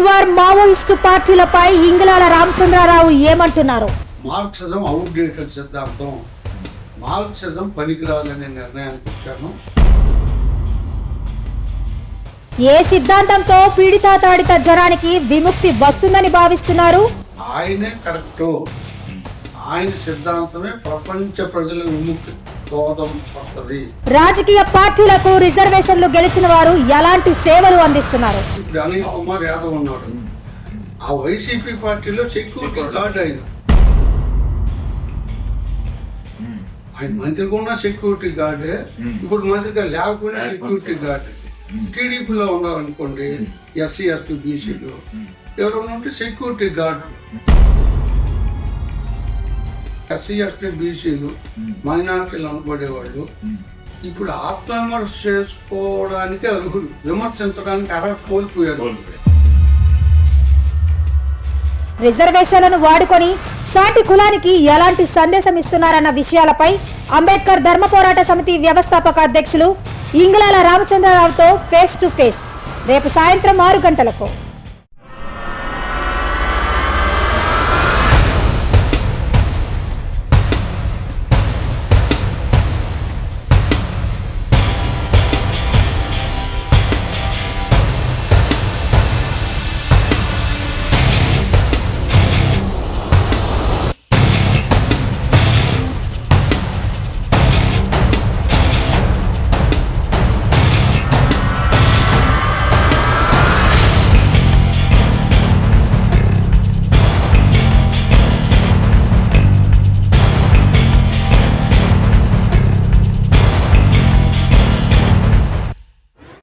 War Maoist పార్టీలపై Ingilala Ramachandra Rao ఏమంటున్నారు? Marxism outdated సిద్ధాంతం. Marxism పనికిరాదనే నిర్ణయానికి వచ్చాను. ఏ సిద్ధాంతంతో పీడితాతాడిత జనానికి విముక్తి వస్తుందని భావిస్తున్నారు? ఆయనే కరెక్ట్. ఆయన సిద్ధాంతమే ప్రపంచ ప్రజల విముక్తి. రాజకీయ పార్టీలకు రిజర్వేషన్లు గెలిచిన వారు ఎలాంటి సేవలు అందిస్తున్నారు? అనిల్ కుమార్ యాదవ్ ఉన్నాడు. ఆ వైసీపీ పార్టీలో సెక్యూరిటీ గార్డ్ ఆయన. ఆయన మంత్రిగా ఉన్న సెక్యూరిటీ గార్డే ఇప్పుడు మంత్రిగా లేకపోయినా సెక్యూరిటీ గార్డ్. టీడీపీలో ఉన్నారనుకోండి ఎస్సీ ఎస్టీ బీసీలు ఎవరైనా ఉంటే సెక్యూరిటీ గార్డు. ఎస్సీ ఎస్టీ బీసీలు మైనారిటీలు అనబడేవాళ్ళు. ఇప్పుడు ఆత్మవిమర్శ చేసుకోవడానికి అర్హులు విమర్శించడానికి అర్హత కోల్పోయారు. రిజర్వేషన్లను వాడుకొని సాటి కులానికి ఎలాంటి సందేశం ఇస్తున్నారన్న విషయాలపై అంబేద్కర్ ధర్మ పోరాట సమితి వ్యవస్థాపక అధ్యక్షులు ఇంగిలాల రామచంద్రరావుతో ఫేస్ టు ఫేస్. రేపు సాయంత్రం ఆరు గంటలకు.